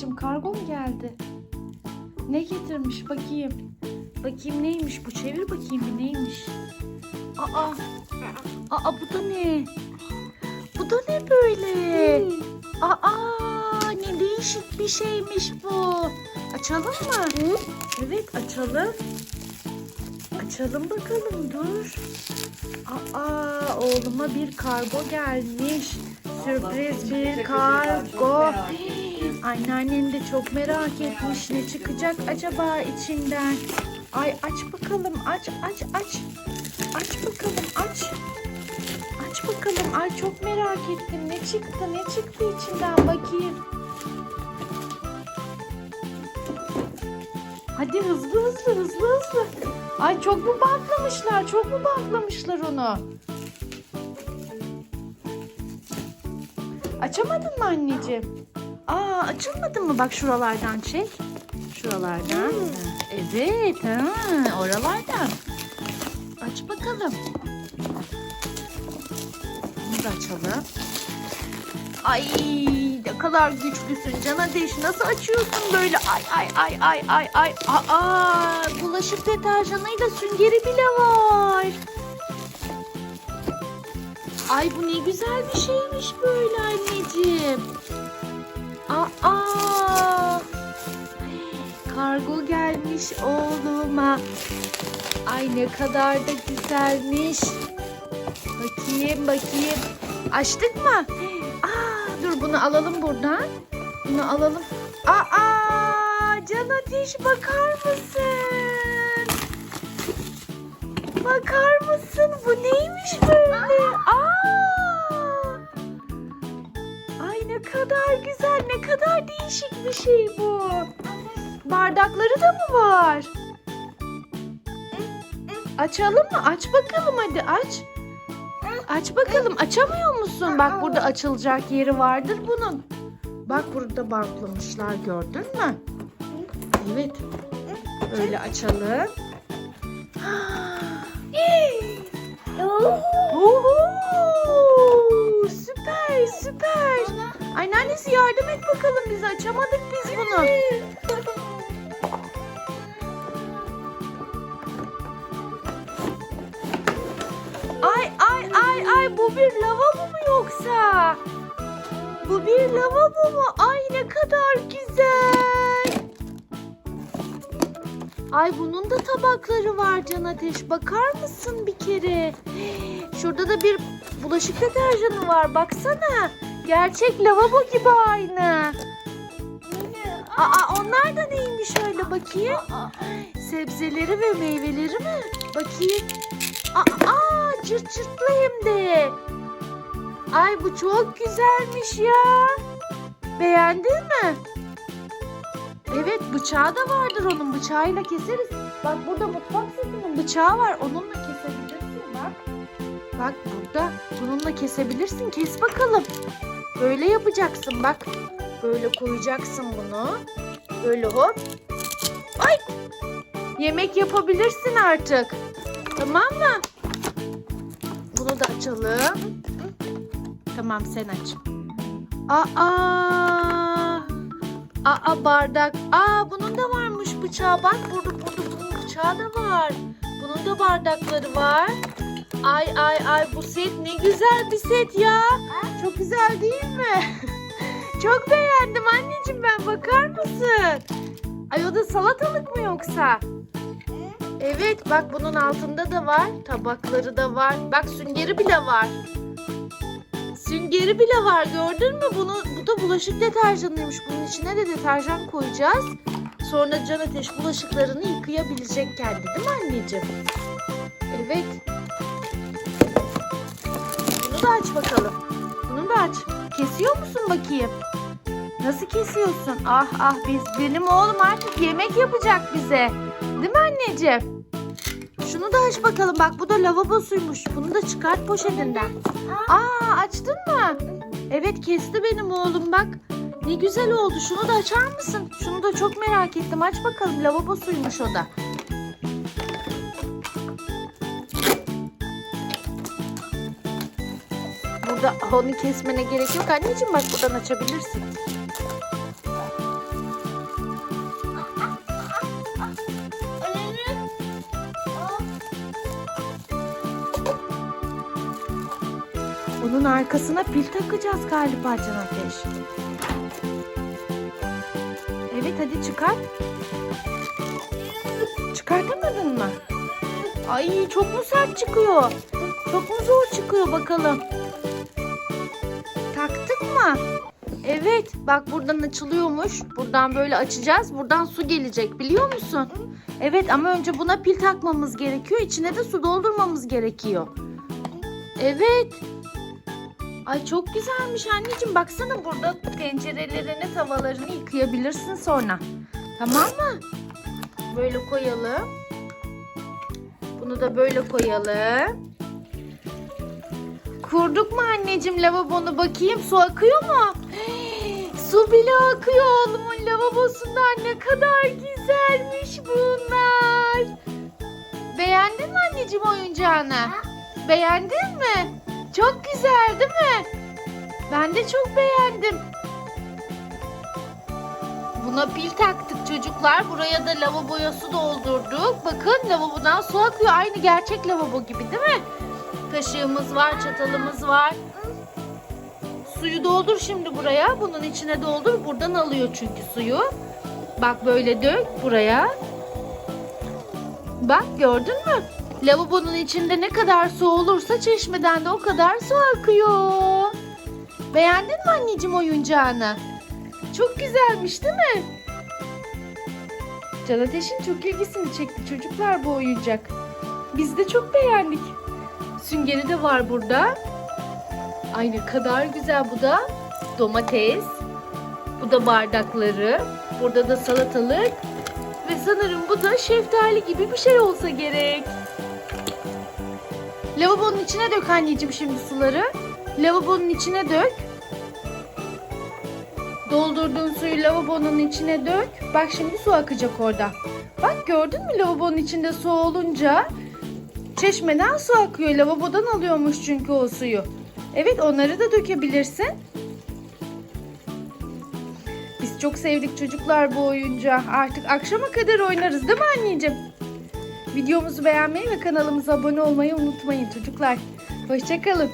anneciğim? Kargo mu geldi? Ne getirmiş bakayım. Bakayım neymiş bu? Çevir bakayım bir neymiş. Aa. Aa bu da ne? Bu da ne böyle? Aa ne değişik bir şeymiş bu. Açalım mı? Evet açalım. Açalım bakalım dur. Aa oğluma bir kargo gelmiş. Sürpriz bir kargo. Anneannem de çok merak etmiş ne çıkacak acaba içinden. Ay aç bakalım aç aç aç. Aç bakalım aç. Aç bakalım. Ay çok merak ettim. Ne çıktı? Ne çıktı içinden bakayım. Hadi hızlı hızlı hızlı hızlı. Ay çok mu bantlamışlar? Çok mu bantlamışlar onu? Açamadın mı anneciğim? Aa açılmadı mı? Bak şuralardan çek. Şuralardan. Evet. Ha, oralardan. Aç bakalım. Bunu da açalım. Ay ne kadar güçlüsün Can Ateş. Nasıl açıyorsun böyle? Ay ay ay ay ay ay. Aa bulaşık deterjanıyla süngeri bile var. Ay bu ne güzel bir şeymiş böyle anneciğim. Aa kargo gelmiş oğluma. Ay ne kadar da güzelmiş. Bakayım bakayım. Açtık mı? Aa, dur bunu alalım buradan. Bunu alalım. Aa, Can Ateş bakar mısın? Bakar mısın? Bu neymiş böyle? Aa! Kadar güzel, ne kadar değişik bir şey bu. Bardakları da mı var? Açalım mı? Aç bakalım hadi aç. Aç bakalım. Açamıyor musun? Bak burada açılacak yeri vardır bunun. Bak burada bantlamışlar gördün mü? Evet. Öyle açalım. Açamadık biz bunu. Ay ay ay ay bu bir lavabo mu yoksa? Bu bir lavabo mu? Ay ne kadar güzel. Ay bunun da tabakları var Can Ateş. Bakar mısın bir kere? Şurada da bir bulaşık deterjanı var. Baksana. Gerçek lavabo gibi aynı. Aa onlar da neymiş öyle bakayım. Sebzeleri ve meyveleri mi? Bakayım. Aa, aa cırt cırtlı hem de. Ay bu çok güzelmiş ya. Beğendin mi? Evet bıçağı da vardır onun bıçağıyla keseriz. Bak burada mutfak setinin bıçağı var onunla kesebilirsin bak. Bak burada bununla kesebilirsin kes bakalım. Böyle yapacaksın bak. Böyle koyacaksın bunu. Böyle hop. Ay yemek yapabilirsin artık. Tamam mı? Bunu da açalım. Tamam sen aç. Aa! Aa bardak. Aa bunun da varmış bıçağı. Bak burada burada bunun bıçağı da var. Bunun da bardakları var. Ay ay ay bu set ne güzel bir set ya. Çok güzel değil mi? Çok beğendim anneciğim ben bakar mısın? Ay o da salatalık mı yoksa? Evet bak bunun altında da var. Tabakları da var. Bak süngeri bile var. Süngeri bile var gördün mü? Bunu, bu da bulaşık deterjanıymış. Bunun içine de deterjan koyacağız. Sonra Can Ateş bulaşıklarını yıkayabilecek kendi değil mi anneciğim? Evet. Bunu da aç bakalım. Bunu da aç. Kesiyor musun bakayım? Nasıl kesiyorsun? Ah ah biz benim oğlum artık yemek yapacak bize. Değil mi anneciğim? Şunu da aç bakalım. Bak bu da lavabosuymuş. Bunu da çıkart poşetinden. Aa açtın mı? Evet kesti benim oğlum bak. Ne güzel oldu. Şunu da açar mısın? Şunu da çok merak ettim. Aç bakalım. Lavabosuymuş o da. Burada onu kesmene gerek yok. Anneciğim bak buradan açabilirsin. Onun arkasına pil takacağız galiba Can Ateş. Evet hadi çıkar. Çıkartamadın mı? Ay çok mu sert çıkıyor? Çok mu zor çıkıyor bakalım. Taktık mı? Evet bak buradan açılıyormuş. Buradan böyle açacağız. Buradan su gelecek biliyor musun? Evet ama önce buna pil takmamız gerekiyor. İçine de su doldurmamız gerekiyor. Evet. Ay çok güzelmiş anneciğim. Baksana burada tencerelerini, tavalarını yıkayabilirsin sonra. Tamam mı? Böyle koyalım. Bunu da böyle koyalım. Kurduk mu anneciğim lavabonu bakayım su akıyor mu? su bile akıyor oğlumun lavabosundan ne kadar güzelmiş bunlar. Beğendin mi anneciğim oyuncağını? Beğendin mi? Çok güzel değil mi? Ben de çok beğendim. Buna pil taktık çocuklar. Buraya da lavaboya su doldurduk. Bakın lavabodan su akıyor. Aynı gerçek lavabo gibi değil mi? Kaşığımız var, çatalımız var. Suyu doldur şimdi buraya. Bunun içine doldur. Buradan alıyor çünkü suyu. Bak böyle dök buraya. Bak gördün mü? Lavabonun içinde ne kadar su olursa çeşmeden de o kadar su akıyor. Beğendin mi anneciğim oyuncağını? Çok güzelmiş değil mi? Can Ateş'in çok ilgisini çekti çocuklar bu oyuncak. Biz de çok beğendik. Süngeri de var burada. Ay ne kadar güzel bu da. Domates. Bu da bardakları. Burada da salatalık. Ve sanırım bu da şeftali gibi bir şey olsa gerek. Lavabonun içine dök anneciğim şimdi suları. Lavabonun içine dök. Doldurduğun suyu lavabonun içine dök. Bak şimdi su akacak orada. Bak gördün mü lavabonun içinde su olunca çeşmeden su akıyor. Lavabodan alıyormuş çünkü o suyu. Evet onları da dökebilirsin. Biz çok sevdik çocuklar bu oyuncağı. Artık akşama kadar oynarız değil mi anneciğim? Videomuzu beğenmeyi ve kanalımıza abone olmayı unutmayın çocuklar. Hoşçakalın.